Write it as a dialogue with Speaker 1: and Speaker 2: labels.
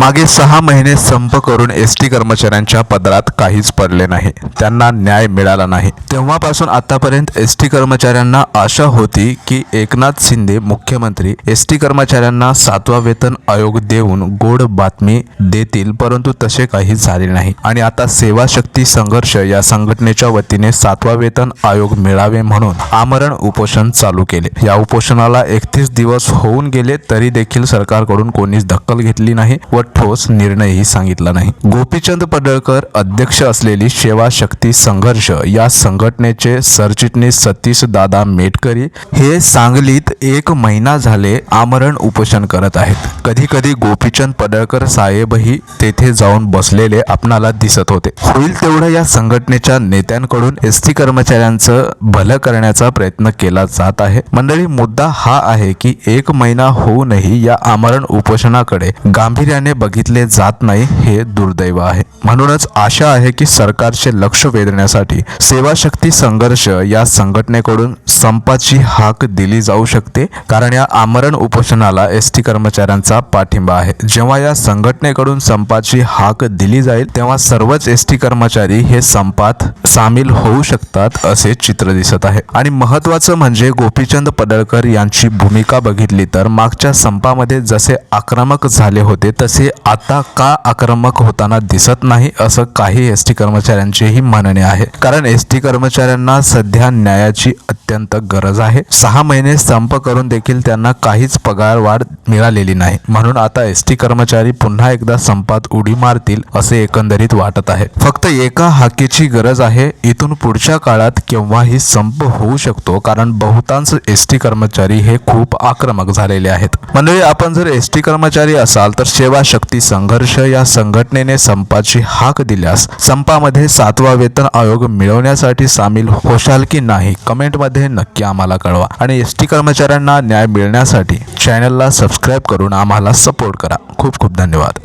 Speaker 1: मागे सहा महिने संप करून एस टी कर्मचाऱ्यांच्या पदरात काहीच पडले नाही. त्यांना न्याय मिळाला नाही. तेव्हापासून आतापर्यंत एस टी कर्मचाऱ्यांना आशा होती की एकनाथ शिंदे मुख्यमंत्री एस टी कर्मचाऱ्यांना सातवा वेतन आयोग देऊन गोड बातमी देतील परंतु तसे काही झाले नाही. आणि आता सेवा शक्ती संघर्ष या संघटनेच्या वतीने सातवा वेतन आयोग मिळावे म्हणून आमरण उपोषण चालू केले. या उपोषणाला एकतीस दिवस होऊन गेले तरी देखील सरकारकडून कोणीच दखल घेतली नाही व ठोस निर्णयही सांगितला नाही. गोपीचंद पडळकर अध्यक्ष असलेली सेवा शक्ती संघर्ष या संघटनेचे सरचिटणीस सतीश दादा मेटकरी हे सांगलीत एक महिना झाले आमरण उपोषण करत आहेत. कधी कधी गोपीचंद पडळकर साहेबही तेथे जाऊन बसलेले आपणाला दिसत होते. होईल तेवढं या संघटनेच्या नेत्यांकडून एस टी कर्मचाऱ्यांचं भलं करण्याचा प्रयत्न केला जात आहे. मंडळी मुद्दा हा आहे की एक महिना होऊनही या आमरण उपोषणाकडे गांभीर्याने बघितले जात नाही हे दुर्दैव आहे. म्हणूनच आशा आहे की सरकारचे लक्ष वेधण्यासाठी सेवाशक्ती संघर्ष या संघटनेकडून संपाची हाक दिली जाऊ शकते कारण या आमरण उपोषणाला एस टी कर्मचाऱ्यांचा पाठिंबा आहे. जेव्हा या संघटनेकडून संपाची हाक दिली जाईल तेव्हा सर्वच एस टी कर्मचारी हे संपात सामील होऊ शकतात असे चित्र दिसत आहे. आणि महत्वाचं म्हणजे गोपीचंद पडळकर यांची भूमिका बघितली तर मागच्या संपामध्ये जसे आक्रमक झाले होते तसे आता का आक्रमक होताना दिसत नाही असं काही एस टी कर्मचाऱ्यांचेही म्हणणे आहे. कारण एस टी कर्मचाऱ्यांना सध्या न्यायाची अत्यंत अत्यंत गरज आहे. सहा महिने संप करून देखील त्यांना काहीच पगार वाढ मिळालेली नाही. म्हणून आता एस टी कर्मचारी पुन्हा एकदा संपात उडी मारतील असे एकंदरीत वाटत आहे. फक्त एका हाकेची गरज आहे. इथून पुढच्या काळात केव्हाही संप होऊ शकतो कारण बहुतांश एस टी कर्मचारी हे खूप आक्रमक झालेले आहेत. मंडळी आपण जर एस टी कर्मचारी असाल तर सेवा शक्ती संघर्ष या संघटनेने संपाची हाक दिल्यास संपामध्ये सातवा वेतन आयोग मिळवण्यासाठी सामील होशाल की नाही? कमेंटमध्ये नक्की आम्हाला कळवा. आणि एस टी कर्मचाऱ्यांना न्याय मिळण्यासाठी चॅनलला सबस्क्राईब करून आम्हाला सपोर्ट करा. खूप खूप धन्यवाद.